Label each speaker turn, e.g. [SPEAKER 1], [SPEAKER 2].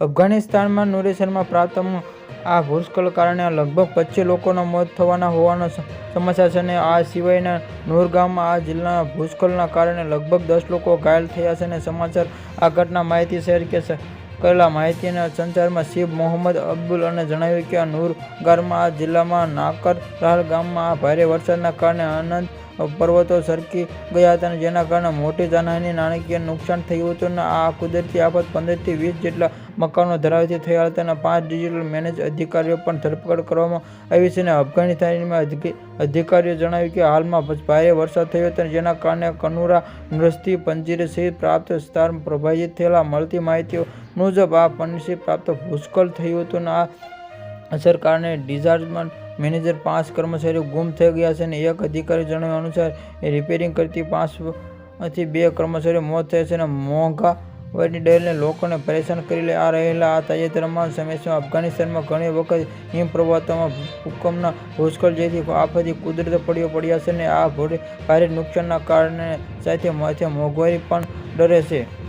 [SPEAKER 1] અફઘાનિસ્તાનમાં નૂરેશનમાં પ્રાપ્ત આ ભૂસ્ખલન કારણે લગભગ પચીસ લોકોના મોત થવાના હોવાનો સમાચાર છે અને આ સિવાયના નૂરગામમાં આ જિલ્લાના ભૂસ્ખલનના કારણે લગભગ દસ લોકો ઘાયલ થયા છે અને સમાચાર આ ઘટના માહિતી શેર કે કરેલા માહિતીના સંચારમાં શિવ મોહમ્મદ અબ્દુલ અને જણાવ્યું કે આ નૂરગારમાં આ જિલ્લામાં નાકર રાહલ ગામમાં આ ભારે વરસાદના કારણે અનંત પર્વતો સરકી ગયા હતા અને જેના કારણે મોટી જાનહાની, નાણાકીય નુકસાન થયું હતું અને આ કુદરતી આફત પંદરથી વીસ જેટલા મકાનો ધરાવતી થયા હતા અને પાંચ ડિજિટલ મેનેજ અધિકારીઓ પણ ધરપકડ કરવામાં આવી છે અને અફઘાનિસ્તાનમાં અધિકારીઓ જણાવ્યું કે હાલમાં ભારે વરસાદ થયો હતો જેના કારણે કનુરા નૃસ્તી પંજીર સહિત પ્રાપ્ત વિસ્તાર પ્રભાવિત થયેલા મળતી માહિતીઓ મુજબ આ પંચથી પ્રાપ્ત ભૂસ્ખલન થયું હતું અને આ અસર ડિઝાસ્ટમેન્ટ મેનેજર પાંચ કર્મચારીઓ ગુમ થઈ ગયા છે અને એક અધિકારી જણાવ્યા અનુસાર, એ રિપેરિંગ કરતી પાંચથી બે કર્મચારીઓ મોત થયા છે અને મોંઘાવારી ડરને લોકોને પરેશાન કરી આ રહેલા આ તાજેતરમાં સમયમાં અફઘાનિસ્તાનમાં ઘણી વખત હિમપ્રવાહોમાં ભૂકંપના ભૂસ્ખલન જેથી આફતી કુદરત પડ્યો પડ્યા છે અને આ ભારે નુકસાનના કારણે સાથે સાથે મોંઘવારી પણ ડરે છે.